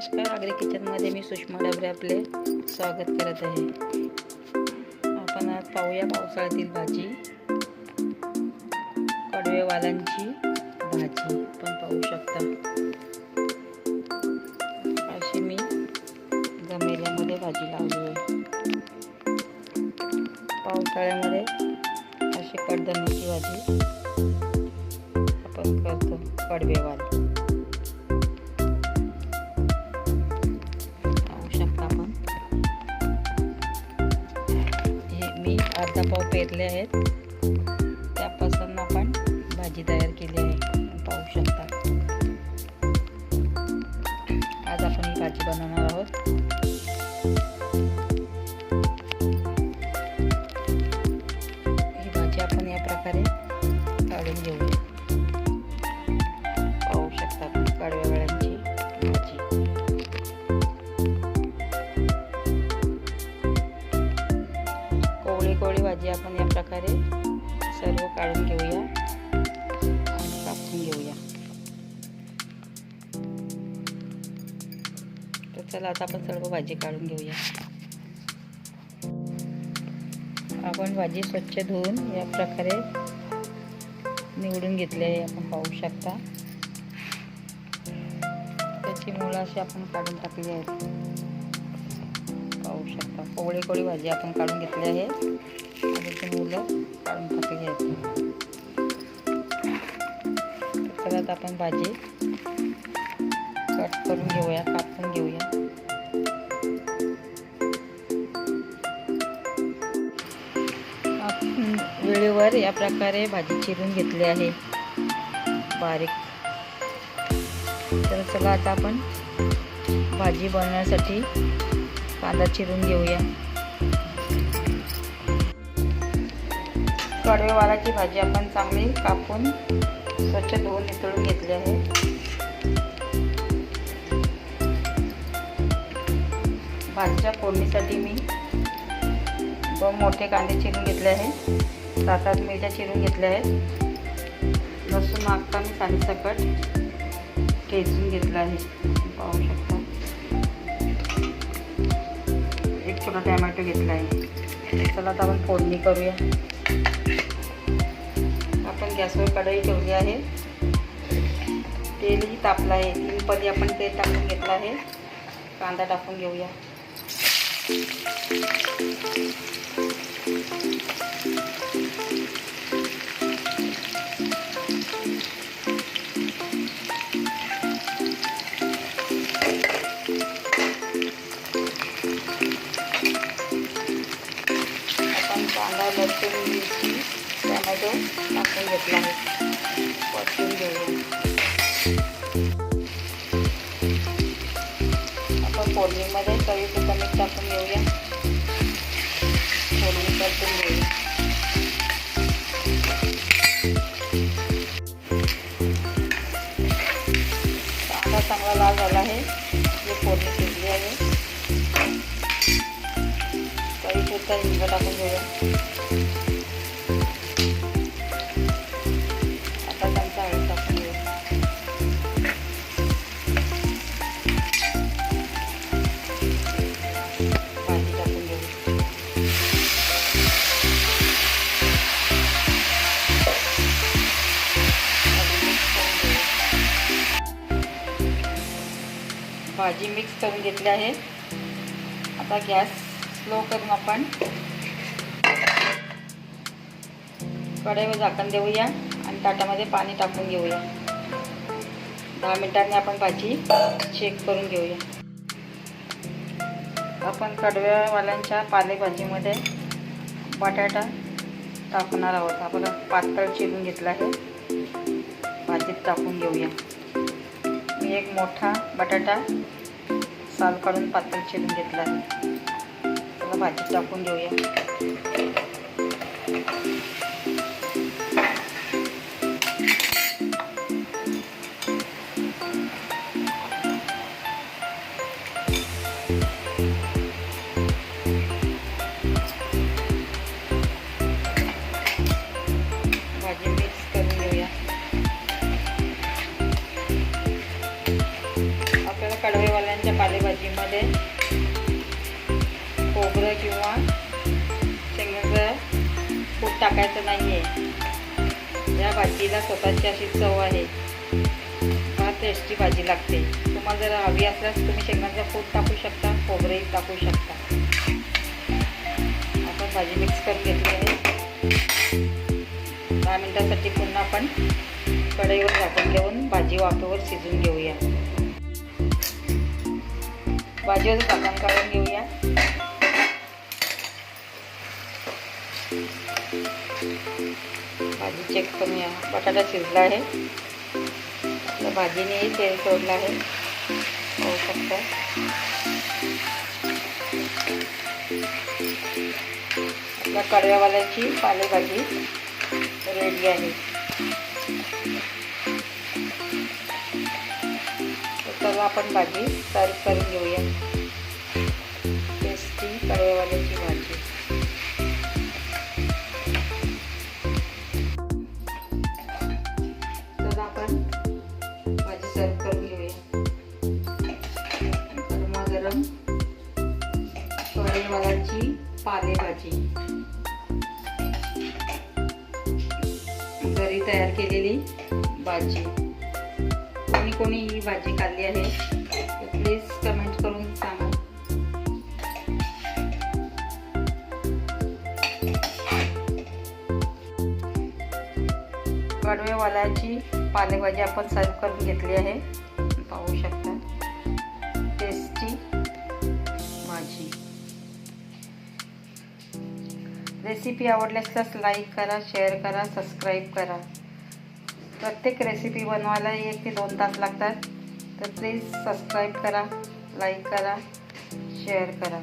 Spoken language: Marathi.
नमस्कार आग्रे किचनमध्ये मी सुषमा डबरे आपले स्वागत करत आहे. आपण आज पाहूया पावसाळ्यातील भाजी कडवेवालांची भाजी पण पाहू शकता. अशी मी गमेल्यामध्ये भाजी लावली आहे. पावसाळ्यामध्ये अशी कडधान्याची भाजी आपण करतो कडवेवाली. पेरले आहेत. त्यापासून आपण भाजी तयार भाजी आपण या प्रकारे सर्व काढून घेऊया आणि कापून घेऊया. तर चला आता आपण सर्व भाजी काढून घेऊया. आपण भाजी स्वच्छ धुवून या प्रकारे निवडून घेतली आहे आपण पाहू शकता. त्याची मुळं अशी आपण काढून टाकली आहेत. पाहू शकता. कोवळी कोळी भाजी आपण काढून घेतली आहे. आणि ती मुलं काढून टाकली आहेत तर आता आपण भाजी कट करून घेऊया कापून घेऊया आपण वेळेवर या प्रकारे भाजी चिरून घेतली आहे. बारीक. तर चला आता आपण भाजी बनवण्यासाठी कांदा चिरून घेऊया. कडवेवालाची भाजी आपण चांगली कापून स्वच्छ धुवून नितळून घेतली आहे. भाजीच्या फोडणीसाठी मी दोन मोठे कांदे चिरून घेतले आहे. सात आठ मिरच्या चिरून घेतल्या आहेत. लसूण मागता मी साडी सकट ठेचून घेतला आहे. पाहू शकता. एक छोटा टॅमॅटो घेतला आहे. चला आता आपण फोडणी करूया. गॅसवर कढई ठेवली आहे. तेलही तापलं आहे. तीन पदी आपण तेल टाकून घेतलं आहे. कांदा टाकून घेऊया. आपण कांदा लसूण मिरची टमॅटो टाकून घेतला आहे. परतून घेऊया. आपण फोडणीमध्ये चवीपुरतं मीठ टाकून घेऊया. फोडणी परतून घेऊया. कांदा चांगला लाल झाला आहे. जे फोडणी शिजली आहे. चवीपुरता हिंग टाकून घेऊया. भाजी मिक्स करून घेतली आहे. आता गॅस स्लो करून आपण कढईवर झाकण देऊया आणि ताटामध्ये पाणी टाकून घेऊया. दहा मिनिटांनी आपण भाजी चेक करून घेऊया. आपण कडव्यावाल्यांच्या पालेभाजीमध्ये बटाटा टाकणार आहोत. आपण पातळ चिरून घेतला आहे. भाजीत टाकून घेऊया. मी एक मोठा बटाटा साल काढून पातळ चिरून घेतला आहे. त्याला भाजी टाकून घेऊया टाकायचं नाही आहे या भाजीला स्वतःची अशी चव आहे. फार टेस्टी भाजी लागते. तुम्हाला जर हवी असल्यास तुम्ही शेंगांचा फूट टाकू शकता खोबरेही टाकू शकता. आपण भाजी मिक्स करून घेतली आहे. दहा मिनटासाठी पुन्हा आपण कढईवर झाकून घेऊन भाजी वाफेवर शिजून घेऊया. भाजीवर झाकण काढून घेऊया. भाजी चेक करूया बटाटा शिजला आहे. आपल्या भाजीने तेल सोडलं आहे. होऊ शकतं. आपल्या कडव्यावाल्याची पालेभाजी रेडी आहे. तर चला आपण भाजी सर्व करून घेऊया. टेस्टी कडव्यावाल्याची भाजी. भाजी कोणी कोणी ही भाजी खाल्ली आहे. प्लीज कमेंट करून सांगा. कडवेवालाची पालेभाजी आपण सर्व करून घेतली आहे. पाहू शकता. टेस्टी भाजी. रेसिपी आवडल्यास तर लाईक करा शेअर करा सबस्क्राईब करा. प्रत्येक रेसिपी बनवायला एक ते दोन तास लागतात. तर प्लीज सबस्क्राईब करा लाईक करा शेअर करा.